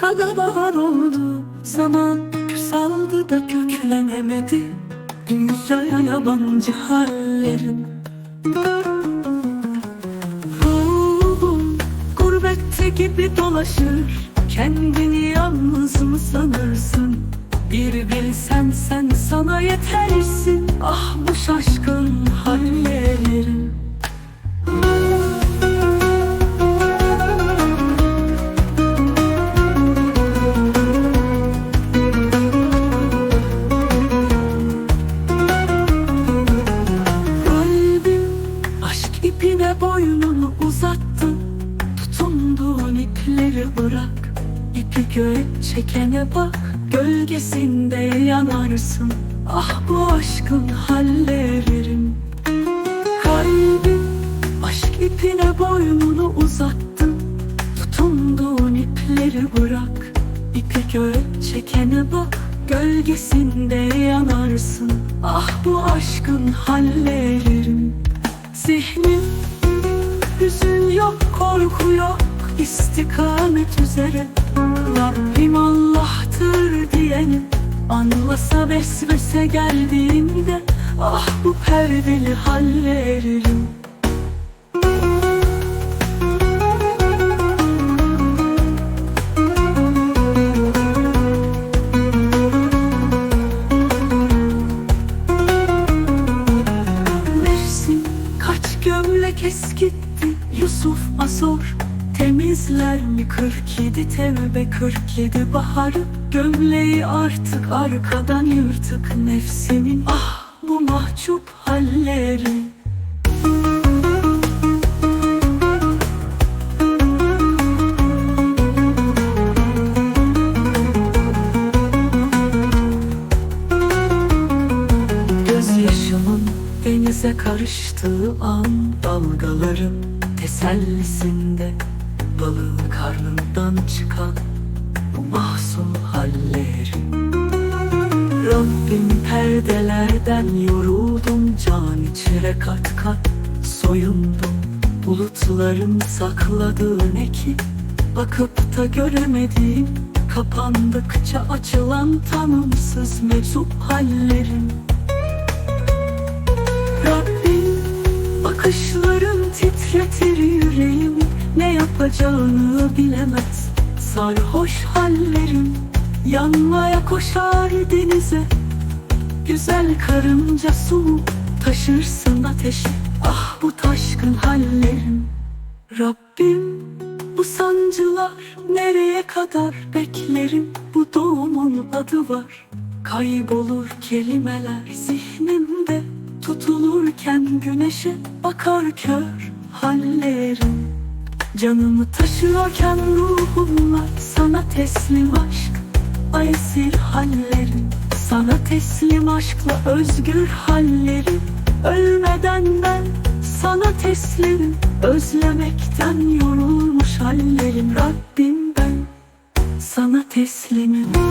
Kada bahar oldu Zaman saldı da köklenemedi. Dünyaya yabancı hallerim Ruhum gurbette gibi dolaşır. Kendini yalnız mı sanırsın? Bir bilsen sen sana yetersin. Ah bu şaşkın boynunu uzattın. Tutunduğun ipleri bırak. İpi göğe çekene bak. Gölgesinde yanarsın. Ah bu aşkın hallerim Kalbim aşk ipine boynunu uzattın. Tutunduğun ipleri bırak. İpi göğe çekene bak. Gölgesinde yanarsın. Ah bu aşkın hallerim Zihnim korku yok istikamet üzere. Rabbim Allah'tır diyenim Anlasa vesvese geldiğinde Ah bu perdeli hallerim. Nefsim kaç gömlek Azor Temizler mi 47 tevbe 47 baharı? Gömleği artık arkadan yırtık nefsimin. Ah bu mahcup halleri. Gözyaşımın denize karıştığı an Dalgaların tesellisinde Balığı karnından çıkan bu mahzun halleri. Rabbim perdelerden yoruldum Can içire kat kat soyundum. Bulutların sakladığı ne ki? Bakıp da göremediğim Kapandıkça açılan tanımsız meczup hallerim. Rabbim bakışların titretir yüreğimi Ne yapacağını bilemez. Sarhoş hallerim yanmaya koşar denize. Güzel karınca su taşırsın ateşi Ah bu taşkın hallerim. Rabbim bu sancılar nereye kadar beklerim? Bu doğumun adı var. Kaybolur kelimeler zihnimde. Tutulurken güneşe bakar kör hallerim Canımı taşıyorken ruhumla sana teslim aşk. Aysir hallerim Sana teslim aşkla özgür hallerim. Ölmeden ben sana teslim Özlemekten yorulmuş hallerim. Rabbim ben sana teslimim